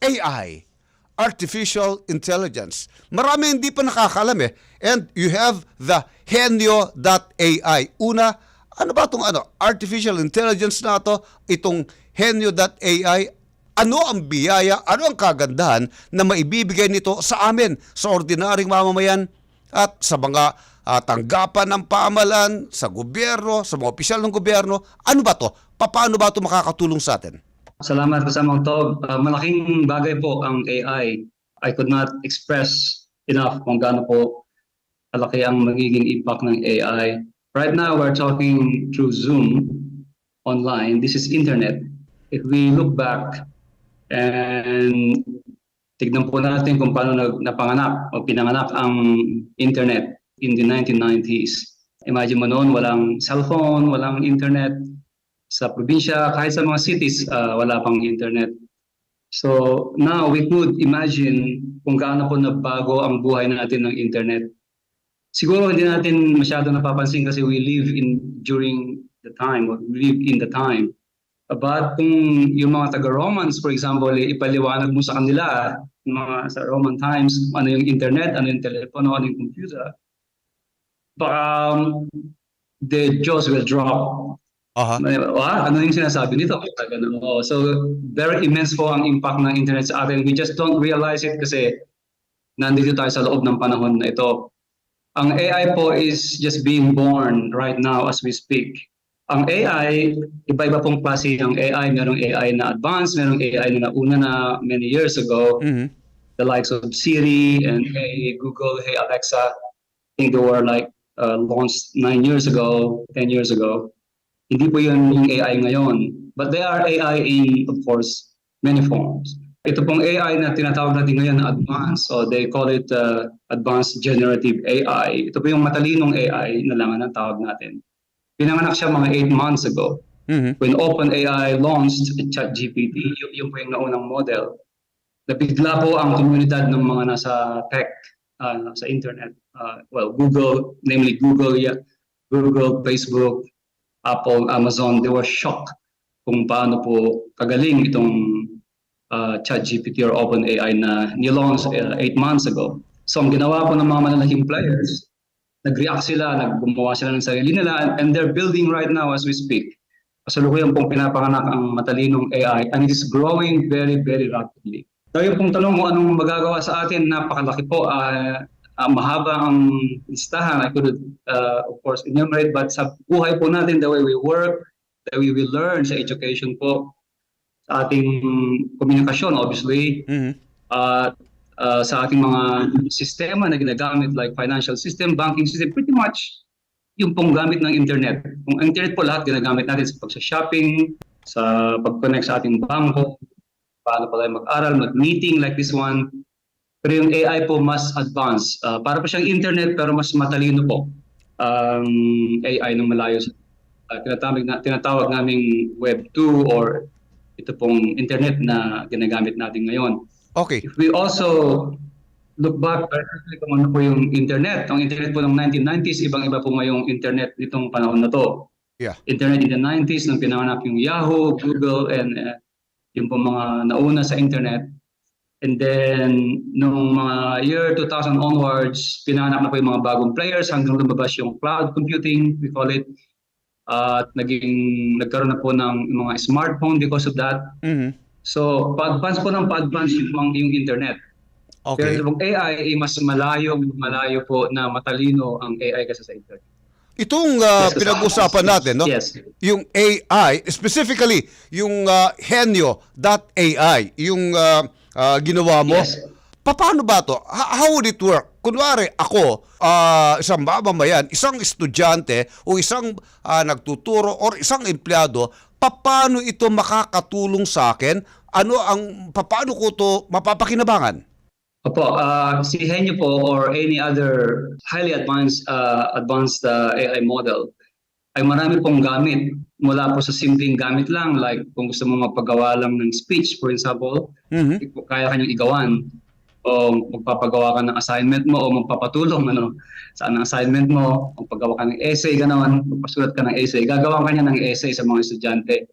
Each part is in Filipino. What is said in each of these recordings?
AI, Artificial Intelligence. Marami hindi pa nakakalam eh. And you have the Henyo.ai. Una, ano ba itong ano, artificial intelligence na to? Itong Henyo.ai, ano ang biyaya, ano ang kagandahan na maibibigay nito sa amin, sa ordinaryong mamamayan at sa mga ah, tanggapan ng pamalan, sa gobyerno, sa mga opisyal ng gobyerno. Ano ba to? Paano ba to makakatulong sa atin? Salamat kasamang to. Uh, malaking bagay po ang AI. I could not express enough kung gaano po kalaki ang magiging impact ng AI. Right now, we're talking through Zoom online. This is internet. If we look back and tignan po natin kung paano nag- napanganak o pinanganak ang internet in the 1990s. Imagine mo noon, walang cellphone, walang internet, sa probinsya, kahit sa mga cities, ah, wala pang internet. So now we could imagine kung gaano po nabago ang buhay natin ng internet. Siguro hindi natin masyado napapansin kasi we live in during the time, or we live in the time. But kung yung mga taga-Romans, for example, eh, ipaliwanag mo sa kanila, mga sa Roman times, ano yung internet, ano yung telepono, ano yung computer, baka um, the jaws will drop Aha. Wow, ano yung sinasabi nito? Ganun. Oh, so, very immense po ang impact ng internet sa atin. We just don't realize it kasi nandito tayo sa loob ng panahon na ito. Ang AI po is just being born right now as we speak. Ang AI, iba-iba pong klase ng AI. Merong AI na advanced, merong AI na nauna na many years ago. Mhm. The likes of Siri and Hey Google, Hey Alexa. I think they were like uh, launched nine years ago, 10 years ago. Hindi po yun yung AI ngayon. But they are AI in, of course, many forms. Ito pong AI na tinatawag natin ngayon na advanced, so they call it uh, advanced generative AI. Ito po yung matalinong AI na lang ang tawag natin. Pinanganak siya mga 8 months ago. Mhm. When OpenAI launched ChatGPT, yun, yun po yung naunang model. Nabigla po ang komunidad ng mga nasa tech, uh, sa internet. Uh, well, Google, namely Google, yeah, Google, Facebook, Apple, Amazon, they were shocked kung paano po kagaling itong uh, ChatGPT or OpenAI na nilaunch uh, eight months ago. So ang ginawa po ng mga malalaking players, nag-react sila, naggumawa sila ng sarili nila, and, they're building right now as we speak. Kasalukuyan pong pinapanganak ang matalinong AI and it is growing very, very rapidly. So yung pong tanong mo anong magagawa sa atin, napakalaki po. ah, ah, mahaba ang listahan. I could, uh, of course, enumerate, but sa buhay po natin, the way we work, the way we learn sa education po, sa ating komunikasyon, obviously, Mhm. at uh, sa ating mga sistema na ginagamit like financial system, banking system, pretty much yung pong gamit ng internet. Kung internet po lahat ginagamit natin sa pag-shopping, sa pag-connect sa ating bangko, paano pa tayo mag-aral, mag-meeting like this one. Pero yung AI po mas advanced. Uh, para pa siyang internet pero mas matalino po ang AI ng malayo sa uh, tinatawag, na, tinatawag naming Web 2 or ito pong internet na ginagamit natin ngayon. Okay. If we also look back very quickly kung ano po yung internet, ang internet po ng 1990s, ibang-iba po ngayong internet nitong panahon na to. Yeah. Internet in the 90s, nung pinanganak yung Yahoo, Google, and uh, yung po mga nauna sa internet. And then, nung mga year 2000 onwards, pinanganak na po yung mga bagong players hanggang lumabas yung cloud computing, we call it. At naging, nagkaroon na po ng mga smartphone because of that. Mhm. So, pa-advance po ng pa-advance yung, yung internet. Okay. Pero yung AI, eh, mas malayo, malayo po na matalino ang AI kaysa sa internet. Itong ah, Yes, pinag-usapan natin, no? Yes. Yung AI, specifically yung uh, Henyo.ai, yung ah, ah, ginawa mo. Yes. Paano ba to? How would it work? Kunwari ako, ah, isang mamamayan, isang estudyante o isang ah, nagtuturo or isang empleyado, paano ito makakatulong sa akin? Ano ang paano ko to mapapakinabangan? Opo, ah, si Henyo po or any other highly advanced uh, advanced uh, AI model ay marami pong gamit mula po sa simpleng gamit lang like kung gusto mo magpagawa lang ng speech for example, Mhm. kaya kanyang igawan o magpapagawa ka ng assignment mo o magpapatulong ano sa ng assignment mo, magpagawa ka ng essay ganoon, magpasulat ka ng essay, gagawa ka niya ng essay sa mga estudyante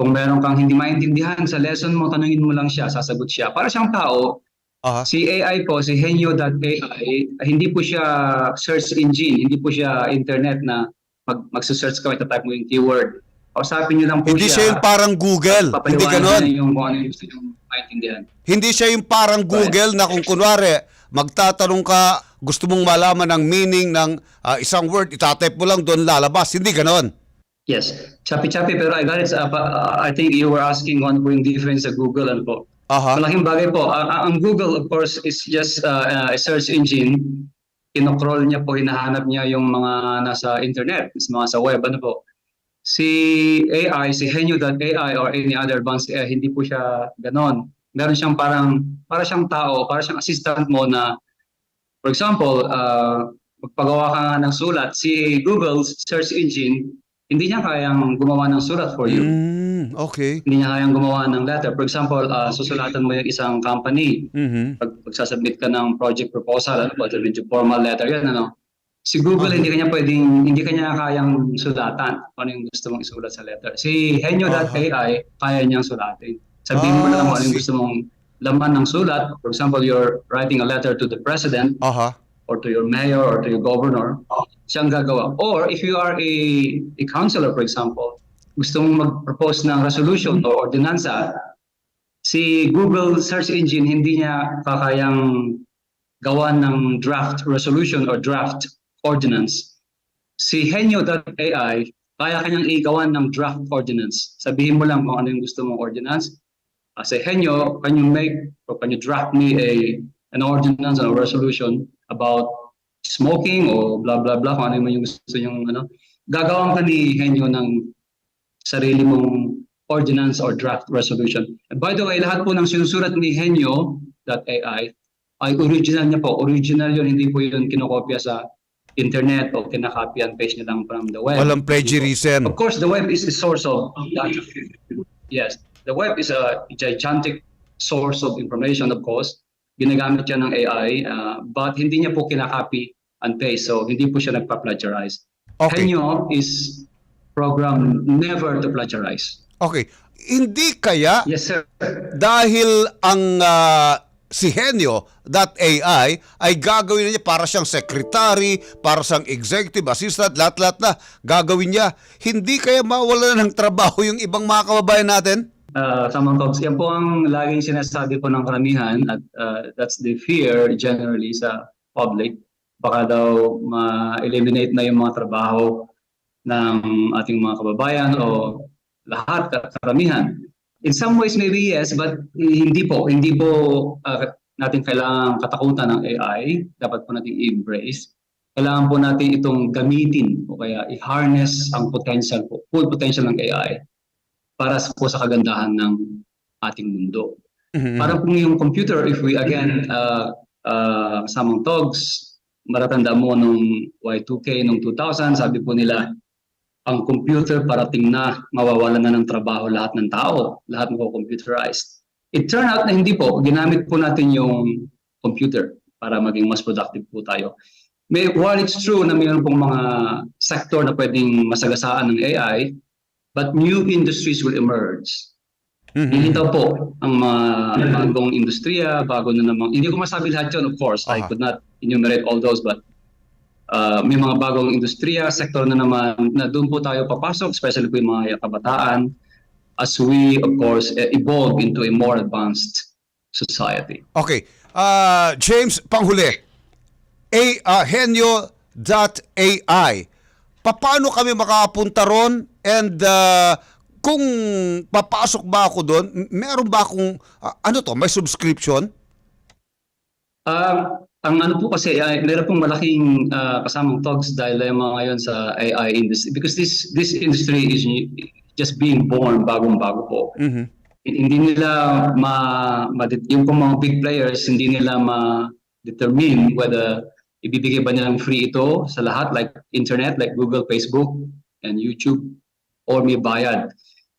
Kung meron kang hindi maintindihan sa lesson mo, tanungin mo lang siya, sasagot siya. Para siyang tao, Aha. Si AI po, si Henyo.ai, hindi po siya search engine, hindi po siya internet na mag magse-search ka, itatype mo yung keyword. Kausapin niyo lang po Hindi siya. siya yung parang Google. Hindi ganon. niya yung kung ano yung gusto niyong maintindihan. Hindi siya yung parang Google na kung kunwari, magtatanong ka, gusto mong malaman ang meaning ng ah, isang word, itatype mo lang doon lalabas. Hindi ganon. Yes. Choppy-choppy, pero I got it. Uh, pa- uh, I think you were asking on po yung difference sa Google. Ano po? Aha. Malaking bagay po. Ang- ang Google, of course, is just uh, uh, a search engine. Kinocrawl niya po, hinahanap niya yung mga nasa internet, mga sa web. Ano po? Si AI, si Henyo.ai or any other advanced AI, hindi po siya ganon. Meron siyang parang, para siyang tao, para siyang assistant mo na, for example, uh, magpagawa ka ng sulat, si Google search engine, hindi niya kayang gumawa ng sulat for you Mm, okay. hindi niya kayang gumawa ng letter. For example, uh, susulatan mo yung isang company, Mhm. pag pagsasubmit ka ng project proposal, ano po, medyo formal letter yan, ano. Si Google, hindi kanya pwedeng, hindi kanya kayang sulatan kung ano yung gusto mong isulat sa letter. Si Henyo.ai, kaya niyang sulatin. Sabihin mo Ah, lang kung ano yung gusto mong laman ng sulat. For example, you're writing a letter to the president, Aha. Or to your mayor or to your governor, siyang gagawa. Or if you are a, a councilor, for example, gusto mong mag-propose ng resolution or ordinansa, si Google search engine hindi niya kakayang gawa ng draft resolution or draft ordinance. Si Henyo.ai, kaya kanyang igawa ng draft ordinance. Sabihin mo lang kung ano yung gusto mong ordinance. Uh, say, Henyo, can you make or can you draft me a an ordinance or a resolution about smoking o blah blah blah kung ano man yung gusto yung ano gagawan ka ni Henyo ng sarili mong ordinance or draft resolution. And by the way, lahat po ng sinusulat ni Henyo.ai ay original niya po. Original yun, hindi po yun kinokopya sa internet o kinakopy and paste niya lang from the web. Walang plagiarism. Of course, the web is the source of data. Yes, the web is a gigantic source of information, of course. Ginagamit yan ng AI, uh, but hindi niya po kinakopy and paste, so hindi po siya nagpa-plagiarize. Okay. Henyo is programmed never to plagiarize. Okay. Hindi kaya Yes, sir. dahil ang ah, si Henyo.ai ay gagawin niya para siyang secretary, para siyang executive assistant, lahat-lahat na gagawin niya. Hindi kaya mawala ng trabaho yung ibang mga kababayan natin? Uh, Samang Talks, yan po ang laging sinasabi po ng karamihan at uh, that's the fear generally sa public. Baka daw ma-eliminate na yung mga trabaho ng ating mga kababayan o lahat, karamihan. In some ways, maybe yes, but hindi po. Hindi po uh, natin kailangan katakutan ng AI. Dapat po natin i-embrace. Kailangan po natin itong gamitin o kaya i-harness ang potential po, full potential ng AI para sa- po sa kagandahan ng ating mundo. Mhm. Para kung yung computer, if we again, uh, uh, kasamang togs, maratanda mo nung Y2K, nung 2000, sabi po nila, ang computer parating na mawawalan na ng trabaho lahat ng tao, lahat mo computerized. It turned out na hindi po, ginamit po natin yung computer para maging mas productive po tayo. May, while it's true na mayroon pong mga sector na pwedeng masagasaan ng AI, but new industries will emerge. Mhm. Lilitaw po ang mga bagong industriya, bago na namang, hindi ko masabi lahat yun, of course. I Aha. could not enumerate all those, but uh, may mga bagong industriya, sektor na naman na doon po tayo papasok, especially po yung mga kabataan, as we, of course, eh, evolve into a more advanced society. Okay. Ah, James, panghuli. A, ah, Henyo.ai. Paano kami makakapunta ron? And ah, kung papasok ba ako doon, meron ba akong, ah, ano to, may subscription? Um, ang ano po kasi, ay, meron pong malaking uh, kasamang talks dilemma ngayon sa AI industry because this this industry is just being born bagong-bago po. Mhm. hindi nila ma, ma yung mga big players hindi nila ma-determine whether ibibigay ba nilang free ito sa lahat like internet like Google, Facebook and YouTube or may bayad.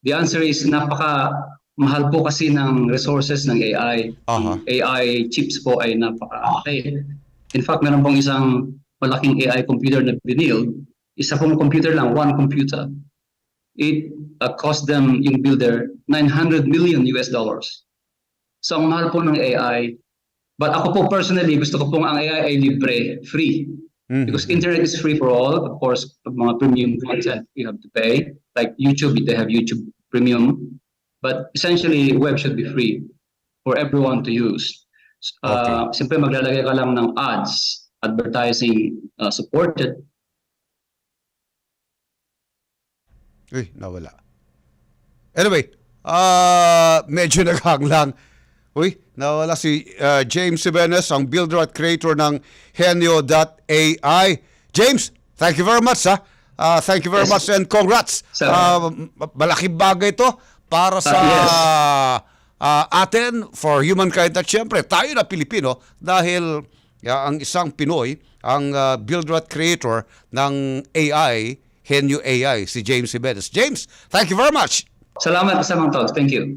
The answer is napaka mahal po kasi ng resources ng AI. Aha. AI chips po ay napakalaki. In fact, meron pong isang malaking AI computer na binild. Isa pong computer lang, one computer. it uh, cost them yung builder 900 million US dollars. So ang mahal po ng AI. But ako po personally, gusto ko pong ang AI ay libre, free. Mhm. Because internet is free for all. Of course, mga premium content you have to pay. Like YouTube, they have YouTube Premium. But essentially, web should be free for everyone to use. Uh, Siyempre, maglalagay ka lang ng ads, advertising uh, supported. Uy, nawala. Anyway, ah medyo naghanglang. Uy, nawala si ah, James Sibenes, ang builder at creator ng Henyo.ai. James, thank you very much ha. Ah, thank you very Yes. much and congrats. Sir. Ah, ma- malaking bagay to para sa yes. ah, atin, for humankind at syempre tayo na Pilipino dahil ya, ang isang Pinoy, ang ah, builder at creator ng AI, Henyo AI, si James Sibenes. James, thank you very much. Salamat sa mga talks. Thank you.